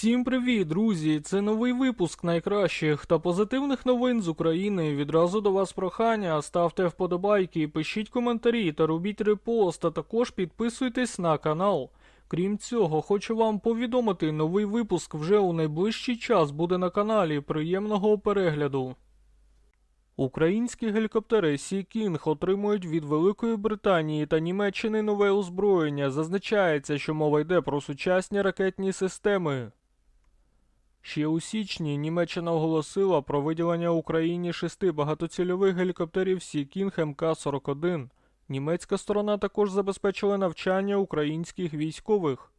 Всім привіт, друзі! Це новий випуск найкращих та позитивних новин з України. Відразу до вас прохання. Ставте вподобайки, пишіть коментарі та робіть репост, а також підписуйтесь на канал. Крім цього, хочу вам повідомити, новий випуск вже у найближчий час буде на каналі. Приємного перегляду. Українські гелікоптери Sea King отримують від Великої Британії та Німеччини нове озброєння. Зазначається, що мова йде про сучасні ракетні системи. Ще у січні Німеччина оголосила про виділення Україні шести багатоцільових гелікоптерів King МК-41. Німецька сторона також забезпечила навчання українських військових.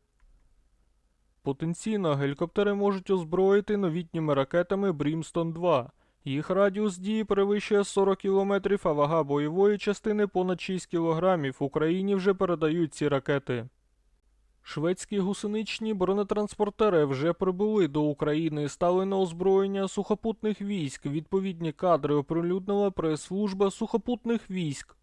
Потенційно гелікоптери можуть озброїти новітніми ракетами Брімстон 2. Їх радіус дії перевищує 40 км, а вага бойової частини понад 6 кг. Україні вже передають ці ракети. Шведські гусеничні бронетранспортери вже прибули до України і стали на озброєння сухопутних військ. Відповідні кадри оприлюднила прес-служба сухопутних військ.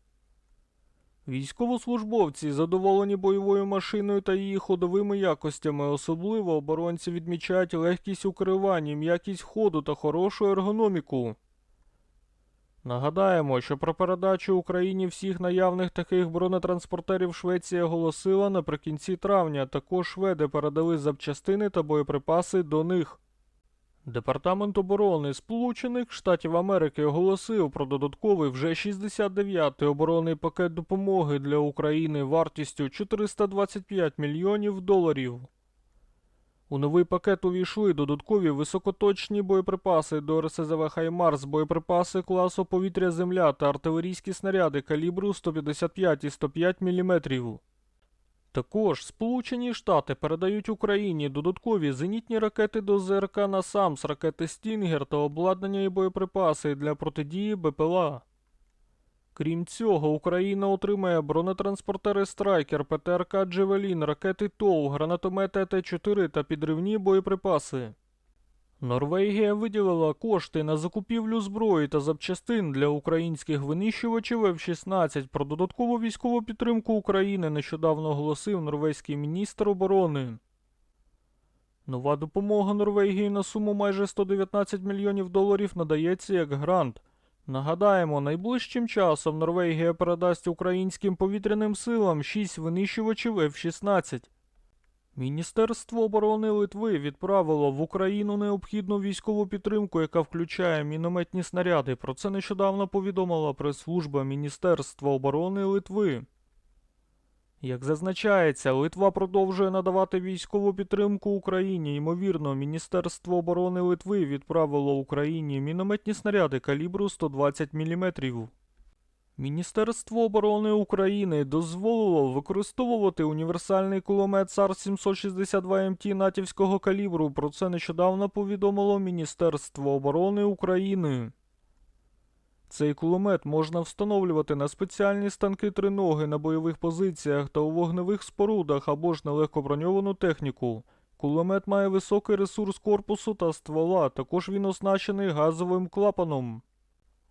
Військовослужбовці задоволені бойовою машиною та її ходовими якостями. Особливо оборонці відмічають легкість у керуванні, м'якість ходу та хорошу ергономіку. Нагадаємо, що про передачу Україні всіх наявних таких бронетранспортерів Швеція оголосила наприкінці травня. Також шведи передали запчастини та боєприпаси до них. Департамент оборони Сполучених Штатів Америки оголосив про додатковий вже 69-й оборонний пакет допомоги для України вартістю 425 мільйонів доларів. У новий пакет увійшли додаткові високоточні боєприпаси до РСЗВ «Хаймарс», боєприпаси класу повітря-земля та артилерійські снаряди калібру 155 і 105 мм. Також Сполучені Штати передають Україні додаткові зенітні ракети до ЗРК «Насамс», ракети «Стінгер» та обладнання і боєприпаси для протидії БПЛА. Крім цього, Україна отримає бронетранспортери Страйкер, ПТРК Джевелін, ракети ТОУ, гранатомети Т-4 та підривні боєприпаси. Норвегія виділила кошти на закупівлю зброї та запчастин для українських винищувачів F-16. Про додаткову військову підтримку України нещодавно оголосив норвезький міністр оборони. Нова допомога Норвегії на суму майже 119 мільйонів доларів надається як грант. Нагадаємо, найближчим часом Норвегія передасть українським повітряним силам 6 винищувачів F-16. Міністерство оборони Литви відправило в Україну необхідну військову підтримку, яка включає мінометні снаряди. Про це нещодавно повідомила прес-служба Міністерства оборони Литви. Як зазначається, Литва продовжує надавати військову підтримку Україні. Ймовірно, Міністерство оборони Литви відправило Україні мінометні снаряди калібру 120 мм. Міністерство оборони України дозволило використовувати універсальний кулемет САР 762 МТ натівського калібру. Про це нещодавно повідомило Міністерство оборони України. Цей кулемет можна встановлювати на спеціальні станки триноги на бойових позиціях та у вогневих спорудах або ж на легкоброньовану техніку. Кулемет має високий ресурс корпусу та ствола, також він оснащений газовим клапаном.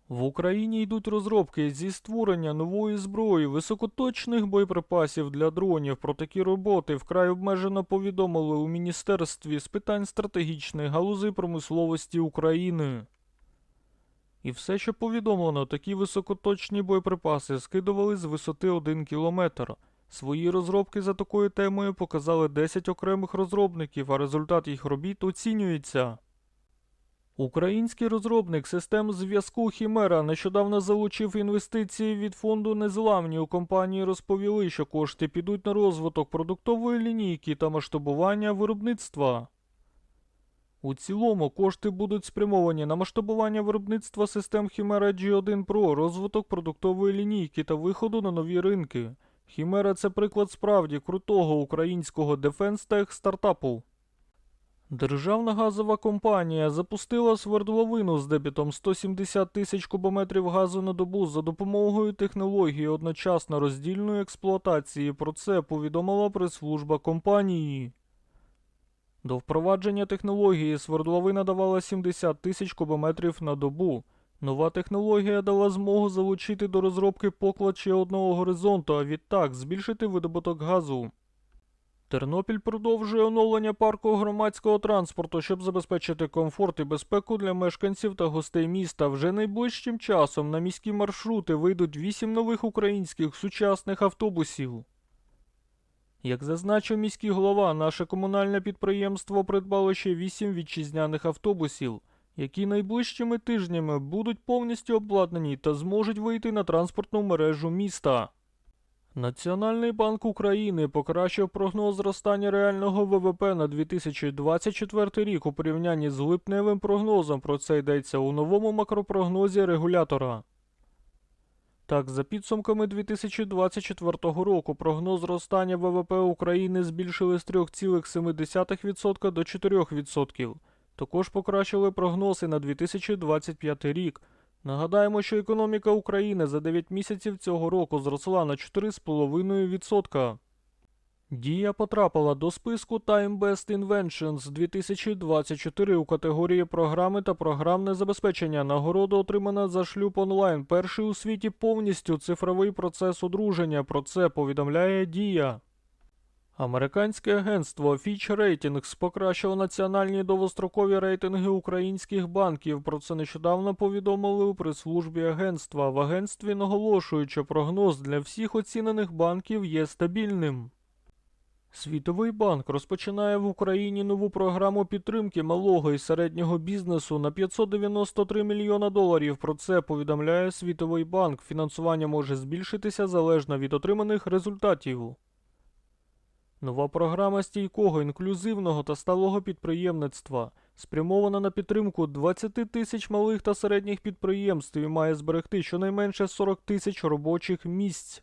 В Україні йдуть розробки зі створення нової зброї, високоточних боєприпасів для дронів. Про такі роботи вкрай обмежено повідомили у Міністерстві з питань стратегічної галузі промисловості України. І все, що повідомлено, такі високоточні боєприпаси скидували з висоти 1 кілометр. Свої розробки за такою темою показали 10 окремих розробників, а результат їх робіт оцінюється. Український розробник систем зв'язку Хімера нещодавно залучив інвестиції від фонду Незламні. У компанії розповіли, що кошти підуть на розвиток продуктової лінійки та масштабування виробництва. У цілому кошти будуть спрямовані на масштабування виробництва систем Chimera G1 Pro, розвиток продуктової лінійки та виходу на нові ринки. Chimera – це приклад справді крутого українського дефенс-тех стартапу. Державна газова компанія запустила свердловину з дебітом 170 тисяч кубометрів газу на добу за допомогою технології одночасно роздільної експлуатації. Про це повідомила прес-служба компанії. До впровадження технології свердловина давала 70 тисяч кубометрів на добу. Нова технологія дала змогу залучити до розробки поклад ще одного горизонту, а відтак збільшити видобуток газу. Тернопіль продовжує оновлення парку громадського транспорту, щоб забезпечити комфорт і безпеку для мешканців та гостей міста. Вже найближчим часом на міські маршрути вийдуть вісім нових українських сучасних автобусів. Як зазначив міський голова, наше комунальне підприємство придбало ще вісім вітчизняних автобусів, які найближчими тижнями будуть повністю обладнані та зможуть вийти на транспортну мережу міста. Національний банк України покращив прогноз зростання реального ВВП на 2024 рік у порівнянні з липневим прогнозом. Про це йдеться у новому макропрогнозі регулятора. Так, за підсумками 2024 року прогноз зростання ВВП України збільшили з 3,7% до 4%. Також покращили прогнози на 2025 рік. Нагадаємо, що економіка України за 9 місяців цього року зросла на 4,5%. Дія потрапила до списку Time Best Inventions 2024 у категорії програми та програмне забезпечення. Нагорода отримана за шлюб онлайн. Перший у світі повністю цифровий процес одруження. Про це повідомляє Дія. Американське агентство Fitch Ratings покращило національні довгострокові рейтинги українських банків. Про це нещодавно повідомили у прес-службі агентства. В агентстві наголошують, що прогноз для всіх оцінених банків є стабільним. Світовий банк розпочинає в Україні нову програму підтримки малого і середнього бізнесу на 593 мільйона доларів. Про це повідомляє Світовий банк. Фінансування може збільшитися залежно від отриманих результатів. Нова програма стійкого, інклюзивного та сталого підприємництва спрямована на підтримку 20 тисяч малих та середніх підприємств і має зберегти щонайменше 40 тисяч робочих місць.